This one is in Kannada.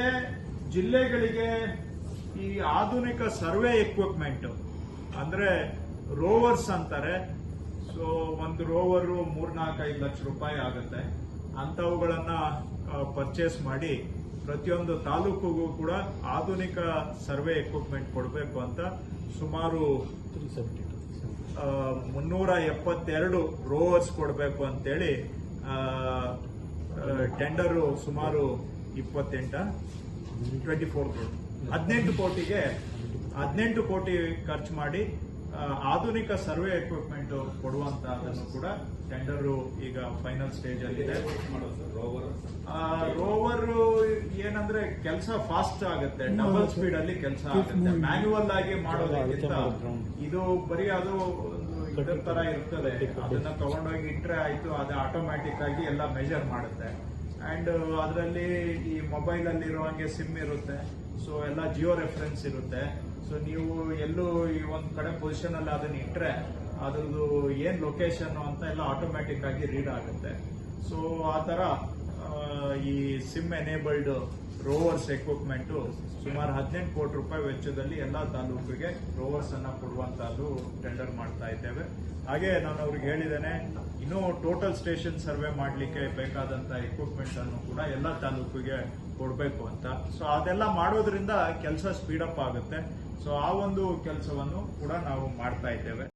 ಮತ್ತೆ ಜಿಲ್ಲೆಗಳಿಗೆ ಈ ಆಧುನಿಕ ಸರ್ವೆ ಎಕ್ವಿಪ್ಮೆಂಟ್ ಅಂದ್ರೆ ರೋವರ್ಸ್ ಅಂತಾರೆ. ಸೊ ಒಂದು ರೋವರು ಮೂರ್ನಾಲ್ಕೈದು ಲಕ್ಷ ರೂಪಾಯಿ ಆಗುತ್ತೆ. ಅಂತವುಗಳನ್ನ ಪರ್ಚೇಸ್ ಮಾಡಿ ಪ್ರತಿಯೊಂದು ತಾಲೂಕಿಗೂ ಕೂಡ ಆಧುನಿಕ ಸರ್ವೆ ಎಕ್ವಿಪ್ಮೆಂಟ್ ಕೊಡಬೇಕು ಅಂತ ಸುಮಾರು ಮುನ್ನೂರ ಎಪ್ಪತ್ತೆರಡು ರೋವರ್ಸ್ ಕೊಡಬೇಕು ಅಂತೇಳಿ ಟೆಂಡರು ಸುಮಾರು ಇಪ್ಪತ್ತೆಂಟ ಟ್ವೆಂಟಿ ಫೋರ್ ಹದಿನೆಂಟು ಕೋಟಿಗೆ, ಹದಿನೆಂಟು ಕೋಟಿ ಖರ್ಚು ಮಾಡಿ ಆಧುನಿಕ ಸರ್ವೆ ಎಕ್ವಿಪ್ಮೆಂಟ್ ಕೊಡುವಂತಹದನ್ನು ಕೂಡ ಟೆಂಡರು ಈಗ ಫೈನಲ್ ಸ್ಟೇಜ್ ಅಲ್ಲಿದೆ ರೋವರ್ ಏನಂದ್ರೆ ಕೆಲಸ ಫಾಸ್ಟ್ ಆಗುತ್ತೆ ಡಬಲ್ ಸ್ಪೀಡ್ ಅಲ್ಲಿ ಕೆಲಸ ಆಗುತ್ತೆ. ಮ್ಯಾನ್ಯುವಲ್ ಆಗಿ ಮಾಡೋದಕ್ಕಿಂತ ಇದು ಬರೀ ಅದು ಇದರ ತರ ಇರ್ತದೆ. ಅದನ್ನ ತಗೊಂಡೋಗಿ ಇಟ್ರೆ ಆಯ್ತು, ಅದು ಆಟೋಮ್ಯಾಟಿಕ್ ಆಗಿ ಎಲ್ಲ ಮೆಜರ್ ಮಾಡುತ್ತೆ. ಅಂಡ್ ಅದರಲ್ಲಿ ಈ ಮೊಬೈಲ್ ಅಲ್ಲಿ ಇರುವಂಗೆ ಸಿಮ್ ಇರುತ್ತೆ. ಸೊ ಎಲ್ಲ ಜಿಯೋ ರೆಫರೆನ್ಸ್ ಇರುತ್ತೆ. ಸೊ ನೀವು ಎಲ್ಲೂ ಈ ಒಂದ್ ಕಡೆ ಪೊಸಿಷನ್ ಅಲ್ಲಿ ಅದನ್ನ ಇಟ್ಟರೆ ಅದ್ರದ್ದು ಏನ್ ಲೊಕೇಶನ್ ಅಂತ ಎಲ್ಲ ಆಟೋಮ್ಯಾಟಿಕ್ ಆಗಿ ರೀಡ್ ಆಗುತ್ತೆ. ಸೊ ಆ ತರ ಈ ಸಿಮ್ ಎನೇಬಲ್ಡ್ ರೋವರ್ಸ್ ಎಕ್ವಿಪ್ಮೆಂಟು ಸುಮಾರು ಹದಿನೆಂಟು ಕೋಟಿ ರೂಪಾಯಿ ವೆಚ್ಚದಲ್ಲಿ ಎಲ್ಲ ತಾಲೂಕಿಗೆ ರೋವರ್ಸ್ ಅನ್ನ ಕೊಡುವಂತಹದ್ದು ಟೆಂಡರ್ ಮಾಡ್ತಾ ಇದ್ದೇವೆ. ಹಾಗೆ ನಾನು ಅವ್ರಿಗೆ ಹೇಳಿದ್ದೇನೆ, ಇನ್ನೂ ಟೋಟಲ್ ಸ್ಟೇಷನ್ ಸರ್ವೆ ಮಾಡಲಿಕ್ಕೆ ಬೇಕಾದಂತ ಎಕ್ವಿಪ್ಮೆಂಟ್ ಅನ್ನು ಕೂಡ ಎಲ್ಲ ತಾಲೂಕಿಗೆ ಕೊಡಬೇಕು ಅಂತ. ಸೊ ಅದೆಲ್ಲ ಮಾಡೋದ್ರಿಂದ ಕೆಲಸ ಸ್ಪೀಡಪ್ ಆಗುತ್ತೆ. ಸೊ ಆ ಒಂದು ಕೆಲಸವನ್ನು ಕೂಡ ನಾವು ಮಾಡ್ತಾ ಇದ್ದೇವೆ.